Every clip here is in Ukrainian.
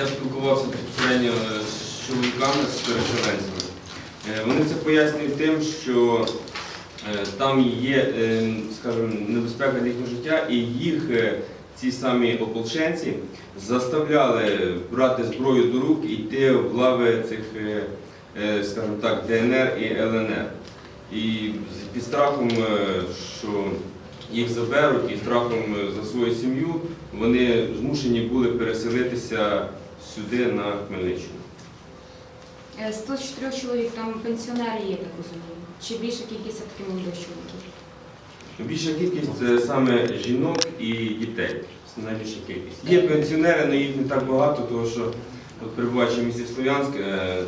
я спілкувався безпосередньо з чоловіками, з переселенцями. Е, Вони це пояснюють тим, що е, там є, е, скажімо, небезпека для їхнього життя, і їх е, ці самі ополченці заставляли брати зброю до рук і йти в лави цих, е, е, скажімо так, ДНР і ЛНР. І під страхом, е, що їх заберуть, і страхом е, за свою сім'ю, вони змушені були переселитися сюди на Хмельниччину. Е, 104 чоловік там пенсіонери є, так розумію. Чи більша кількість все-таки молодих чоловіків? Більша кількість це саме жінок і дітей. Це найбільша кількість. Є пенсіонери, але їх не так багато, тому що от, перебуваючи в місті Слов'янськ, е,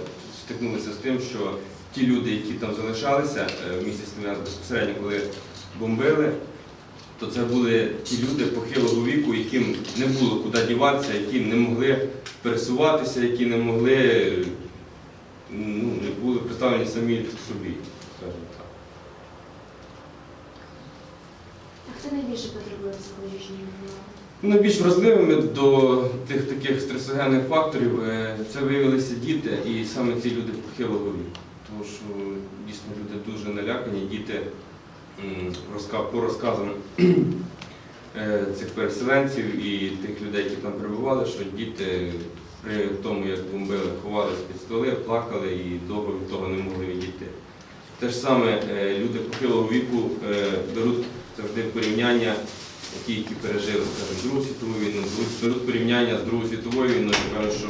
стикнулися з тим, що ті люди, які там залишалися е, в місті Слов'янськ безпосередньо, коли бомбили, то це були ті люди похилого віку, не було куди діватися, які не могли пересуватися, які не могли, ну, не були представлені самі собі, скажімо так. А хто найбільше потребує психологічної допомоги? Найбільш вразливими до тих таких стресогенних факторів е, це виявилися діти і саме ці люди похилого віку. Тому що дійсно люди дуже налякані, діти по розказам цих переселенців і тих людей, які там перебували, що діти при тому, як бомбили, ховались під столи, плакали і довго від того не могли відійти. Те ж саме е, люди похилого віку е, беруть завжди порівняння ті, які пережили скажімо, Другу світову війну, беруть- порівняння з Другою світовою війною, кажуть, що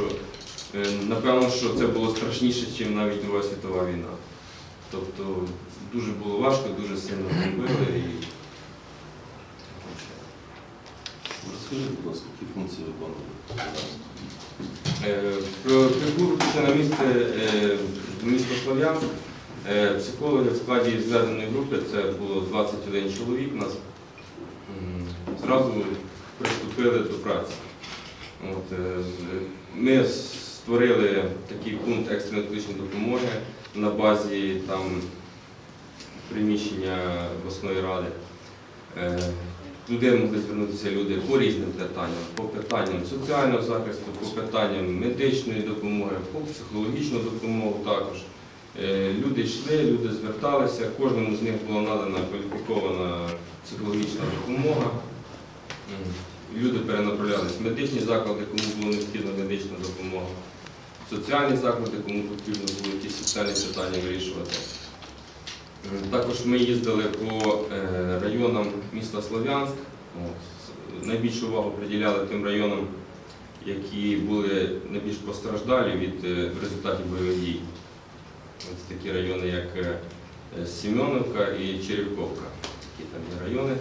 е, напевно, що це було страшніше, ніж навіть Друга світова війна. Тобто дуже було важко, дуже сильно бомбили і Розкажіть, будь ласка, які функції виконує? Е, Про на місце е, місто Слов'янськ, е, психологи в складі зведеної групи, це було 21 чоловік, нас зразу приступили до праці. От, Ми створили такий пункт екстреної медичної допомоги на базі там, приміщення обласної ради. Туди могли звернутися люди по різним питанням, по питанням соціального захисту, по питанням медичної допомоги, по психологічну допомогу також. Е, Люди йшли, люди зверталися, кожному з них була надана кваліфікована психологічна допомога. Люди перенаправлялись в медичні заклади, кому була необхідна медична допомога, соціальні заклади, кому потрібно було якісь соціальні питання вирішувати. Також ми їздили по е, районам міста Слов'янськ. Найбільшу увагу приділяли тим районам, які були найбільш постраждалі від е, результатів бойових дій. Це такі райони, як е, Сіменовка і Черівковка. Такі там є райони.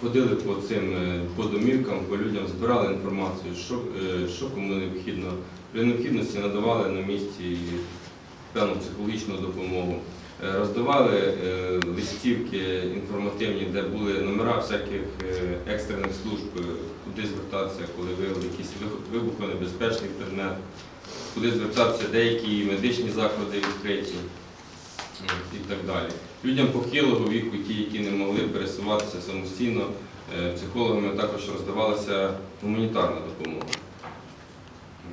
Ходили по цим по домівкам, по людям, збирали інформацію, що, що кому необхідно. При необхідності надавали на місці певну психологічну допомогу. Е, Роздавали е, листівки інформативні, де були номера всяких е, екстрених служб, куди звертатися, коли виявили якийсь вибухонебезпечний предмет, куди звертатися деякі медичні заклади відкриті і так далі. Людям похилого віку, ті, які не могли пересуватися самостійно, психологами також роздавалася гуманітарна допомога.